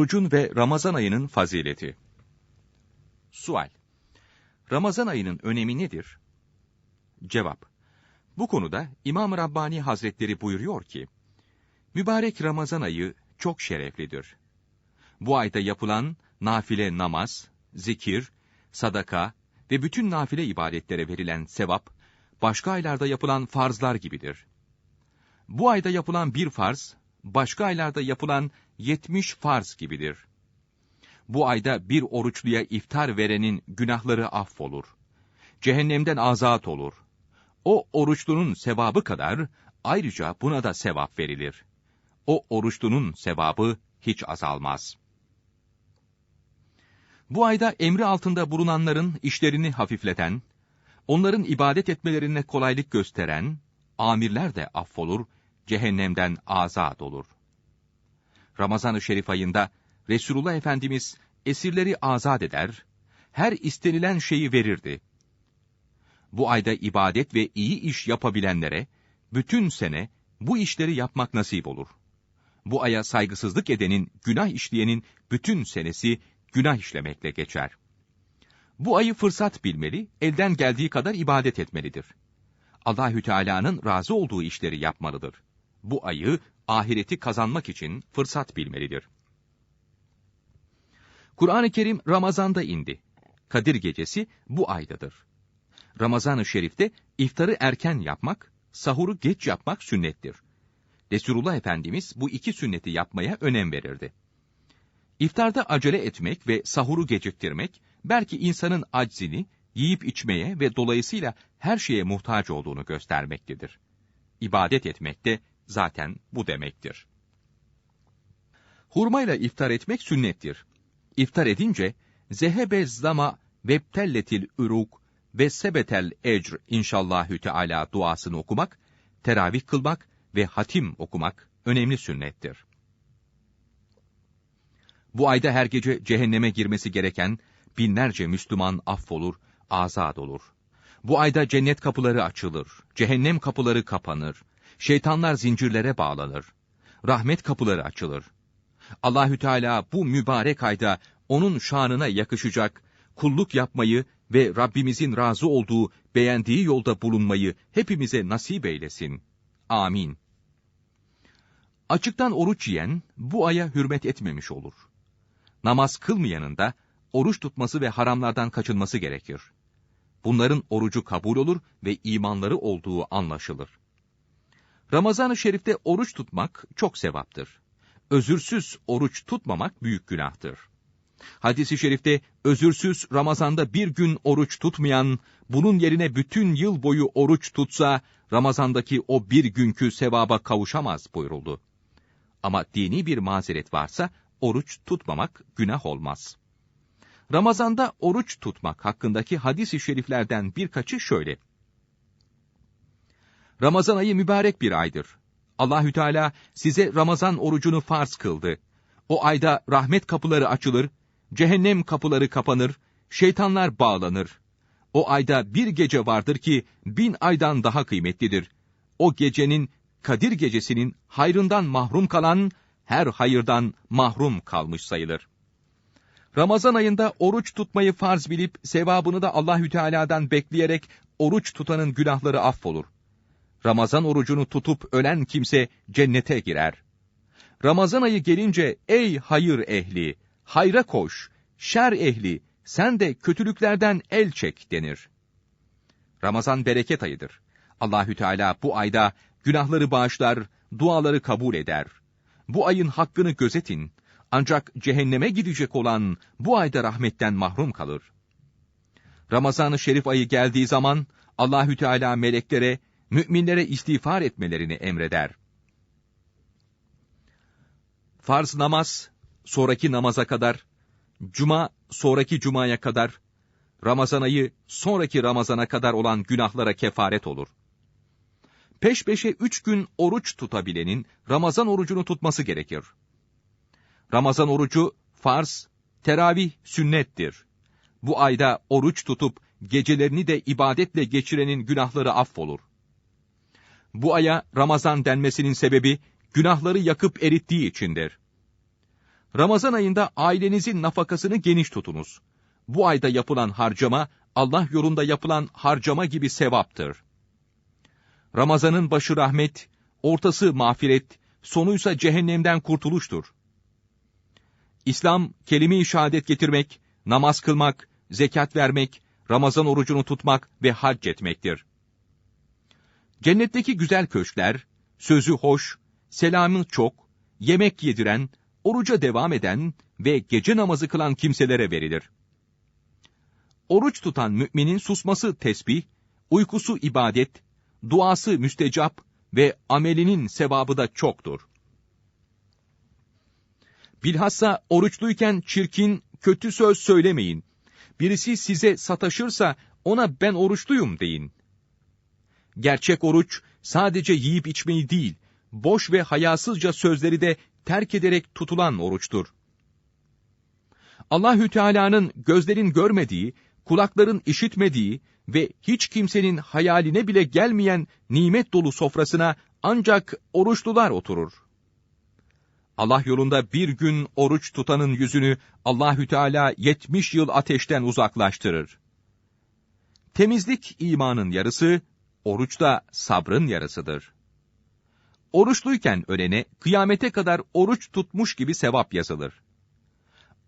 Orucun ve Ramazan ayının fazileti. Sual. Ramazan ayının önemi nedir? Cevap. Bu konuda İmam Rabbani Hazretleri buyuruyor ki, Mübarek Ramazan ayı çok şereflidir. Bu ayda yapılan nafile namaz, zikir, sadaka ve bütün nafile ibadetlere verilen sevap, başka aylarda yapılan farzlar gibidir. Bu ayda yapılan bir farz, başka aylarda yapılan 70 farz gibidir. Bu ayda bir oruçluya iftar verenin günahları affolur. Cehennemden azat olur. O oruçlunun sevabı kadar ayrıca buna da sevap verilir. O oruçlunun sevabı hiç azalmaz. Bu ayda emri altında bulunanların işlerini hafifleten, onların ibadet etmelerine kolaylık gösteren, amirler de affolur, cehennemden azat olur. Ramazan-ı Şerif ayında Resulullah Efendimiz esirleri azat eder, her istenilen şeyi verirdi. Bu ayda ibadet ve iyi iş yapabilenlere bütün sene bu işleri yapmak nasip olur. Bu aya saygısızlık edenin, günah işleyenin bütün senesi günah işlemekle geçer. Bu ayı fırsat bilmeli, elden geldiği kadar ibadet etmelidir. Allahü Teala'nın razı olduğu işleri yapmalıdır. Bu ayı ahireti kazanmak için fırsat bilmelidir. Kur'an-ı Kerim Ramazan'da indi. Kadir gecesi bu aydadır. Ramazan-ı Şerif'te iftarı erken yapmak, sahuru geç yapmak sünnettir. Resulullah Efendimiz bu iki sünneti yapmaya önem verirdi. İftarda acele etmek ve sahuru geciktirmek, belki insanın aczini, yiyip içmeye ve dolayısıyla her şeye muhtaç olduğunu göstermektedir. İbadet etmek de zaten bu demektir. Hurmayla iftar etmek sünnettir. İftar edince, zehebe zama vebtelletil üruk ve sebetel ecr inşallahü teala duasını okumak, teravih kılmak ve hatim okumak önemli sünnettir. Bu ayda her gece cehenneme girmesi gereken binlerce Müslüman affolur, azad olur. Bu ayda cennet kapıları açılır, cehennem kapıları kapanır, şeytanlar zincirlere bağlanır, rahmet kapıları açılır. Allahü Teala bu mübarek ayda onun şanına yakışacak kulluk yapmayı ve Rabbimizin razı olduğu, beğendiği yolda bulunmayı hepimize nasip eylesin. Amin. Açıktan oruç yiyen bu aya hürmet etmemiş olur. Namaz kılmayanın da oruç tutması ve haramlardan kaçınması gerekir. Bunların orucu kabul olur ve imanları olduğu anlaşılır. Ramazan-ı Şerif'te oruç tutmak çok sevaptır. Özürsüz oruç tutmamak büyük günahtır. Hadis-i şerifte özürsüz Ramazan'da bir gün oruç tutmayan, bunun yerine bütün yıl boyu oruç tutsa, Ramazan'daki o bir günkü sevaba kavuşamaz buyuruldu. Ama dini bir mazeret varsa, oruç tutmamak günah olmaz. Ramazan'da oruç tutmak hakkındaki hadis-i şeriflerden birkaçı şöyle. Ramazan ayı mübarek bir aydır. Allahü Teala size Ramazan orucunu farz kıldı. O ayda rahmet kapıları açılır, cehennem kapıları kapanır, şeytanlar bağlanır. O ayda bir gece vardır ki bin aydan daha kıymetlidir. O gecenin, Kadir gecesinin hayrından mahrum kalan, her hayırdan mahrum kalmış sayılır. Ramazan ayında oruç tutmayı farz bilip sevabını da Allahü Teala'dan bekleyerek oruç tutanın günahları affolur. Ramazan orucunu tutup ölen kimse cennete girer. Ramazan ayı gelince ey hayır ehli, hayra koş, şer ehli, sen de kötülüklerden el çek denir. Ramazan bereket ayıdır. Allahü Teala bu ayda günahları bağışlar, duaları kabul eder. Bu ayın hakkını gözetin. Ancak cehenneme gidecek olan bu ayda rahmetten mahrum kalır. Ramazan-ı Şerif ayı geldiği zaman Allahü Teala meleklere müminlere istiğfar etmelerini emreder. Farz namaz, sonraki namaza kadar, cuma, sonraki cumaya kadar, Ramazan ayı, sonraki Ramazana kadar olan günahlara kefaret olur. Peş peşe üç gün oruç tutabilenin, Ramazan orucunu tutması gerekir. Ramazan orucu, farz, teravih, sünnettir. Bu ayda oruç tutup, gecelerini de ibadetle geçirenin günahları affolur. Bu aya Ramazan denmesinin sebebi günahları yakıp erittiği içindir. Ramazan ayında ailenizin nafakasını geniş tutunuz. Bu ayda yapılan harcama, Allah yolunda yapılan harcama gibi sevaptır. Ramazanın başı rahmet, ortası mağfiret, sonuysa cehennemden kurtuluştur. İslam, kelime-i şehadet getirmek, namaz kılmak, zekat vermek, Ramazan orucunu tutmak ve hac etmektir. Cennetteki güzel köşkler, sözü hoş, selamı çok, yemek yediren, oruca devam eden ve gece namazı kılan kimselere verilir. Oruç tutan müminin susması tesbih, uykusu ibadet, duası müstecap ve amelinin sevabı da çoktur. Bilhassa oruçluyken çirkin, kötü söz söylemeyin. Birisi size sataşırsa ona ben oruçluyum deyin. Gerçek oruç sadece yiyip içmeyi değil, boş ve hayasızca sözleri de terk ederek tutulan oruçtur. Allahü Teala'nın gözlerin görmediği, kulakların işitmediği ve hiç kimsenin hayaline bile gelmeyen nimet dolu sofrasına ancak oruçlular oturur. Allah yolunda bir gün oruç tutanın yüzünü Allahü Teala 70 yıl ateşten uzaklaştırır. Temizlik imanın yarısı, oruç da sabrın yarısıdır. Oruçluyken ölene kıyamete kadar oruç tutmuş gibi sevap yazılır.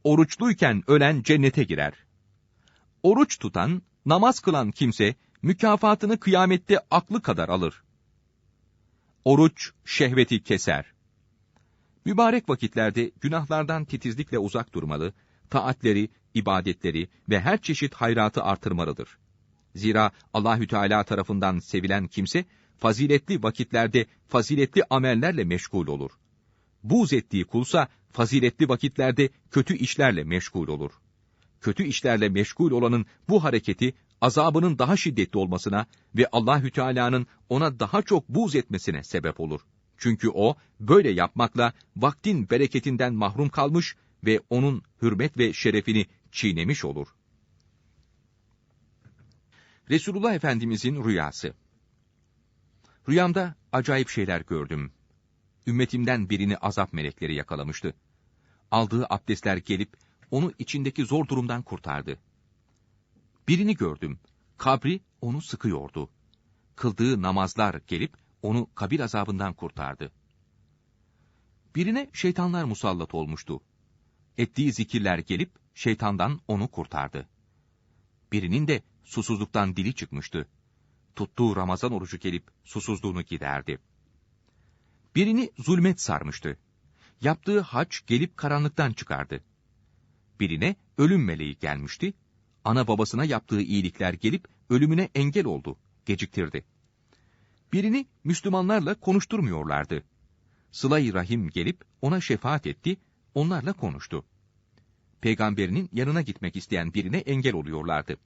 Oruçluyken ölen cennete girer. Oruç tutan, namaz kılan kimse mükafatını kıyamette aklı kadar alır. Oruç şehveti keser. Mübarek vakitlerde günahlardan titizlikle uzak durmalı, taatleri, ibadetleri ve her çeşit hayratı artırmalıdır. Zira Allahü Teala tarafından sevilen kimse faziletli vakitlerde faziletli amellerle meşgul olur. Buz ettiği kulsa faziletli vakitlerde kötü işlerle meşgul olur. Kötü işlerle meşgul olanın bu hareketi azabının daha şiddetli olmasına ve Allahü Teala'nın ona daha çok buz etmesine sebep olur. Çünkü o böyle yapmakla vaktin bereketinden mahrum kalmış ve onun hürmet ve şerefini çiğnemiş olur. Resulullah Efendimizin rüyası Rüyamda acayip şeyler gördüm. Ümmetimden birini azap melekleri yakalamıştı. Aldığı abdestler gelip onu içindeki zor durumdan kurtardı. Birini gördüm. Kabri onu sıkıyordu. Kıldığı namazlar gelip onu kabir azabından kurtardı. Birine şeytanlar musallat olmuştu. Ettiği zikirler gelip şeytandan onu kurtardı. Birinin de susuzluktan dili çıkmıştı. Tuttuğu Ramazan orucu gelip susuzluğunu giderdi. Birini zulmet sarmıştı. Yaptığı haç gelip karanlıktan çıkardı. Birine ölüm meleği gelmişti. Ana babasına yaptığı iyilikler gelip ölümüne engel oldu, geciktirdi. Birini Müslümanlarla konuşturmuyorlardı. Sıla-i Rahim gelip ona şefaat etti, onlarla konuştu. Peygamberinin yanına gitmek isteyen birine engel oluyorlardı.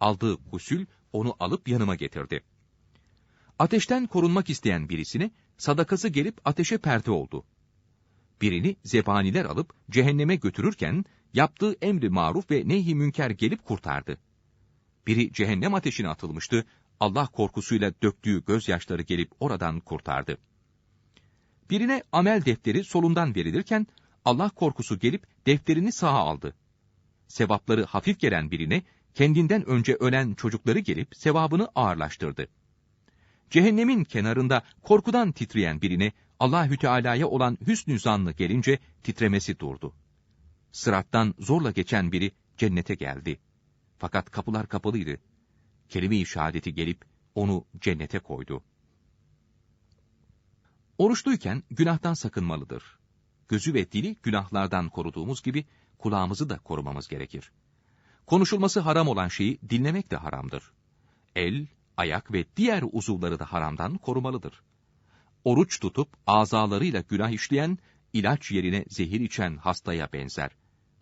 Aldığı gusül onu alıp yanıma getirdi. Ateşten korunmak isteyen birisine sadakası gelip ateşe perde oldu. Birini zebaniler alıp cehenneme götürürken yaptığı emri maruf ve nehi münker gelip kurtardı. Biri cehennem ateşine atılmıştı, Allah korkusuyla döktüğü gözyaşları gelip oradan kurtardı. Birine amel defteri solundan verilirken Allah korkusu gelip defterini sağa aldı. Sevapları hafif gelen birine kendinden önce ölen çocukları gelip sevabını ağırlaştırdı. Cehennemin kenarında korkudan titreyen birine Allahü Teala'ya olan hüsnü zanlı gelince titremesi durdu. Sırattan zorla geçen biri cennete geldi. Fakat kapılar kapalıydı. Kelime-i şehadeti gelip onu cennete koydu. Oruçluyken günahtan sakınmalıdır. Gözü ve dili günahlardan koruduğumuz gibi kulağımızı da korumamız gerekir. Konuşulması haram olan şeyi dinlemek de haramdır. El, ayak ve diğer uzuvları da haramdan korumalıdır. Oruç tutup azalarıyla günah işleyen, ilaç yerine zehir içen hastaya benzer.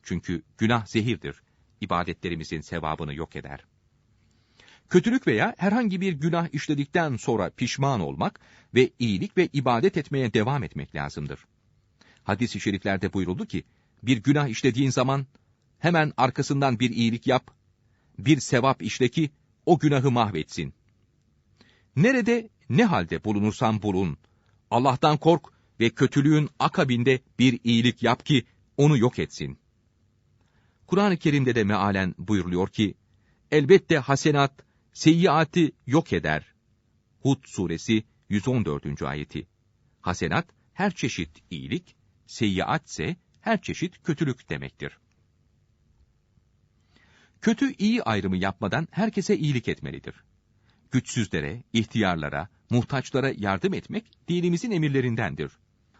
Çünkü günah zehirdir, ibadetlerimizin sevabını yok eder. Kötülük veya herhangi bir günah işledikten sonra pişman olmak ve iyilik ve ibadet etmeye devam etmek lazımdır. Hadis-i şeriflerde buyuruldu ki, bir günah işlediğin zaman hemen arkasından bir iyilik yap, bir sevap işle ki o günahı mahvetsin. Nerede, ne halde bulunursan bulun, Allah'tan kork ve kötülüğün akabinde bir iyilik yap ki onu yok etsin. Kur'an-ı Kerim'de de mealen buyuruluyor ki, elbette hasenat, seyyiatı yok eder. Hud suresi 114. ayeti. Hasenat, her çeşit iyilik, seyyiat ise her çeşit kötülük demektir. Kötü iyi ayrımı yapmadan herkese iyilik etmelidir. Güçsüzlere, ihtiyarlara, muhtaçlara yardım etmek dinimizin emirlerindendir.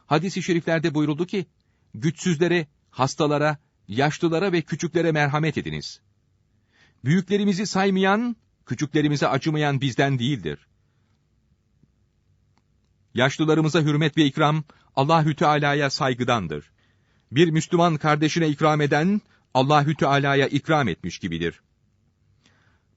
Hadis-i şeriflerde buyuruldu ki, güçsüzlere, hastalara, yaşlılara ve küçüklere merhamet ediniz. Büyüklerimizi saymayan, küçüklerimize acımayan bizden değildir. Yaşlılarımıza hürmet ve ikram Allahü Teala'ya saygıdandır. Bir Müslüman kardeşine ikram eden Allahü Teala'ya ikram etmiş gibidir.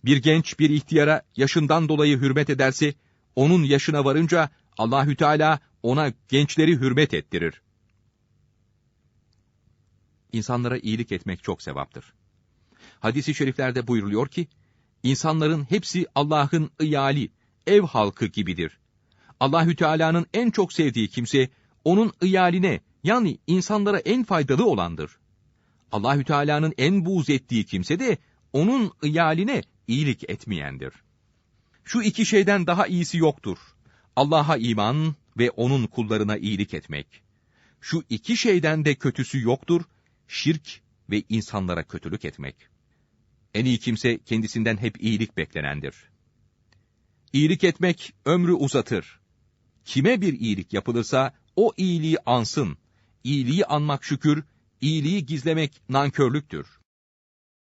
Bir genç bir ihtiyara yaşından dolayı hürmet ederse onun yaşına varınca Allahü Teala ona gençleri hürmet ettirir. İnsanlara iyilik etmek çok sevaptır. Hadis-i şeriflerde buyuruluyor ki, insanların hepsi Allah'ın iyali, ev halkı gibidir. Allahü Teala'nın en çok sevdiği kimse onun iyaline yani insanlara en faydalı olandır. Allahü Teala'nın en buğz ettiği kimse de onun iyaline iyilik etmeyendir. Şu iki şeyden daha iyisi yoktur. Allah'a iman ve onun kullarına iyilik etmek. Şu iki şeyden de kötüsü yoktur. Şirk ve insanlara kötülük etmek. En iyi kimse kendisinden hep iyilik beklenendir. İyilik etmek ömrü uzatır. Kime bir iyilik yapılırsa o iyiliği ansın. İyiliği anmak şükür, iyiliği gizlemek nankörlüktür.